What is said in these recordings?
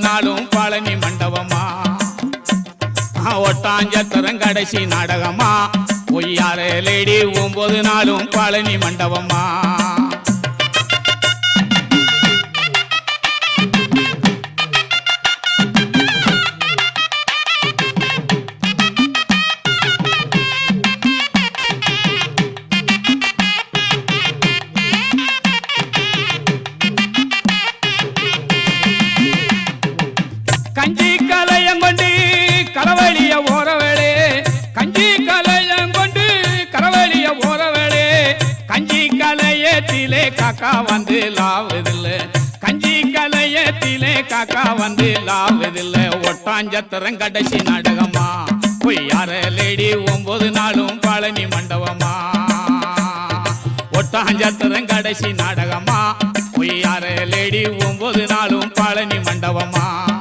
நாளும் பழனி மண்டபமா? ஒட்டாஞ்சத்திரம் கடைசி நாடகமா? பொய்யார லேடி ஒன்பது நாளும் பழனி மண்டபமா? காக்கா வந்து லாவதில்லை. கஞ்சி கலையத்திலே காக்கா வந்து லாவதில்லை. ஒட்டாஞ்சத்திரம் கடைசி நாடகமா? பொய்யார லேடி ஒன்பது நாளும் பழனி மண்டபமா? ஒட்டாஞ்சத்திரம் கடைசி நாடகமா? பொய்யார லேடி ஒன்பது நாளும் பழனி மண்டபமா?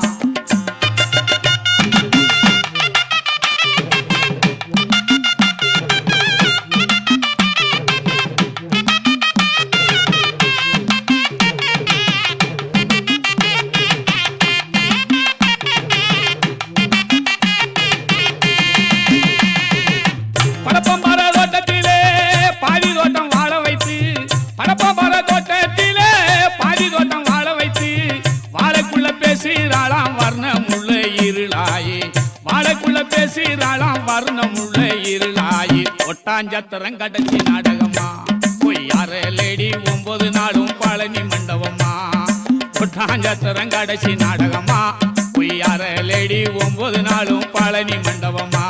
ஒட்டாஞ்சத்திரம் கடைசி நாடகமா பொய்யார லேடி? ஒன்பது நாளும் பழனி மண்டபமா? ஒட்டாஞ்சத்திரம் கடைசி நாடகமா? பொய்யார லேடி? ஒன்பது நாளும் பழனி மண்டபமா?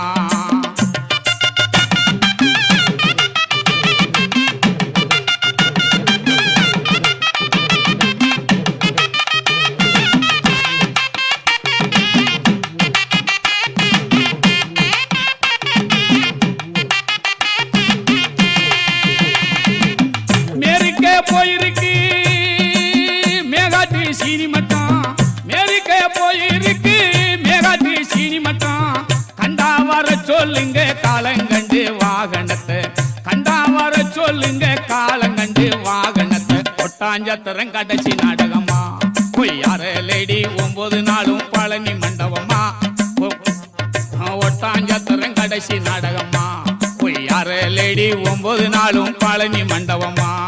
வாகனத்தை கடைசி நாடகமா? பொய்யார லேடி ஒன்பது நாளும் பழனி மண்டபமா? ஒ- ஒட்டாஞ்சத்திரம் கடைசி நாடகமா? பொய்யார லேடி ஒன்பது நாளும் பழனி மண்டபமா?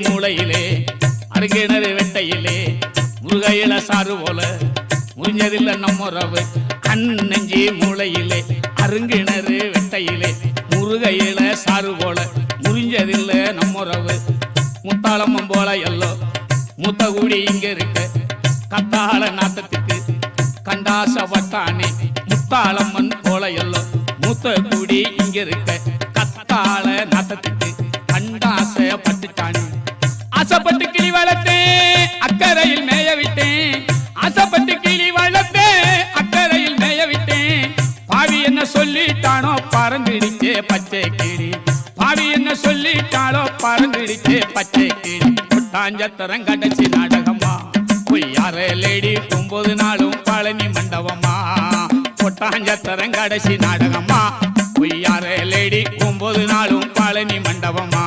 மூளையிலே அருகிணறு வெட்டையிலே முருகையில சாறு போல முறிஞ்சதில்ல நம்ம உறவு. கண்ணஞ்சி மூளையிலே அருங்கிணறு வெட்டையிலே முருகையில சாறு போல முறிஞ்சதில்ல நம்ம உறவு. முத்தாளம்மன் போல எல்லோ மூத்த கூடி இங்க இருக்க கத்தாழ நாட்டத்துக்கு கண்டாசப்பட்டானே முத்தாளம்மன் போல எல்லோ மூத்த கூடி இங்க இருக்க கத்தாழ நாட்டத்துக்கு பறந்துடிச்சே பச்சை கிளி. பாவி என்ன சொல்லிட்டாலோ பறந்துடிச்சே பச்சை கிளி. ஒட்டாஞ்சத்திரம் கடைசி நாடகமா பொய்யார லேடி ஒன்பது நாளும் பழனி மண்டபமா ஒட்டாஞ்சத்திரம் கடைசி நாடகமா பொய்யார லேடி ஒன்பது நாளும் பழனி மண்டபமா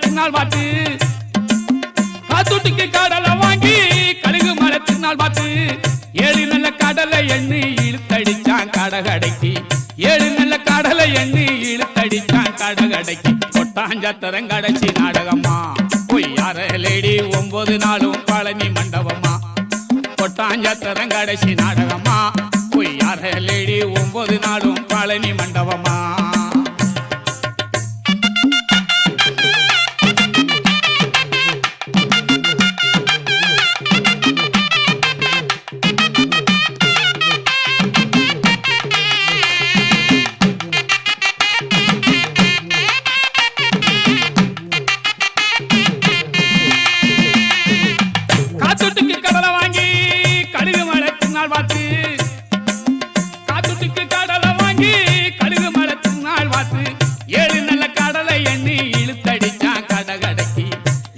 மரத்தினால் பார்த்து கடலை வாங்கி கழுகு மரத்தினால் தின்னால் பார்த்து ஏழு நல்ல கடலை எண்ணி இழுத்தடிச்சான் கடகடைக்கு. ஏழு நல்ல கடலை எண்ணி இழுத்தடிச்சான் கடகடைக்கு. கொட்டாஞ்சத்திரம் கடைசி நாடகமா பொய்யார லேடி ஒன்பது நாளும் பழனி மண்டபமா கொட்டாஞ்சத்திரம் கடைசி நாடகமா பொய்யார லேடி ஒன்பது நாளும் பழனி மண்டபமா கடலை வாங்கி கழுகு மலை நாள் பார்த்து காத்துட்டுக்கு கடலை வாங்கி கழுகு மலை நாள் வாத்து ஏழு நல்ல கடலை எண்ணி இழுத்தடிச்சான் கடகடைக்கு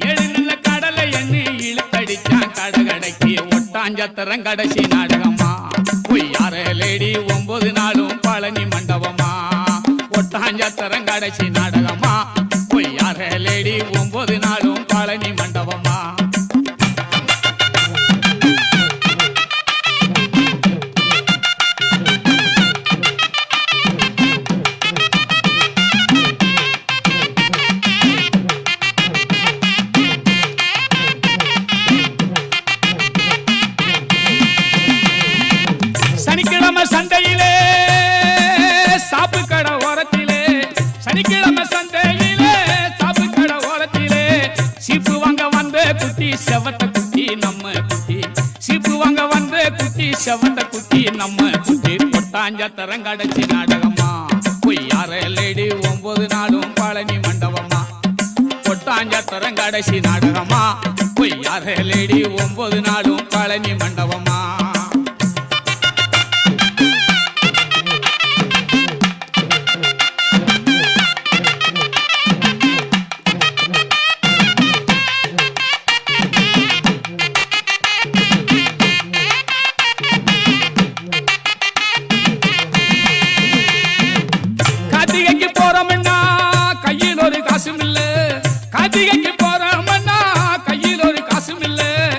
ஏழு நல்ல கடலை எண்ணி இழுத்தடிச்சான் கடகடைக்கு ஒட்டாஞ்சத்திரம் கடைசி நாடகமா? பொய்யார லேடி ஒன்பது நாளும் பழனி மண்டபமா? ஒட்டாஞ்சத்திரம் கடைசி நாடகமா? பொய்யார லேடி ஒன்பது நாளும் நம்ம குச்சி கொட்டாஞ்சத்திரம் கடைச்சி நாடகமா பொய்யார லேடி ஒன்பது நாளும் பழனி மண்டபமா கொட்டாஞ்சத்திரம் கடைசி நாடகமா பொய்யார லேடி ஒன்பது நாளும் பழனி மண்டபமா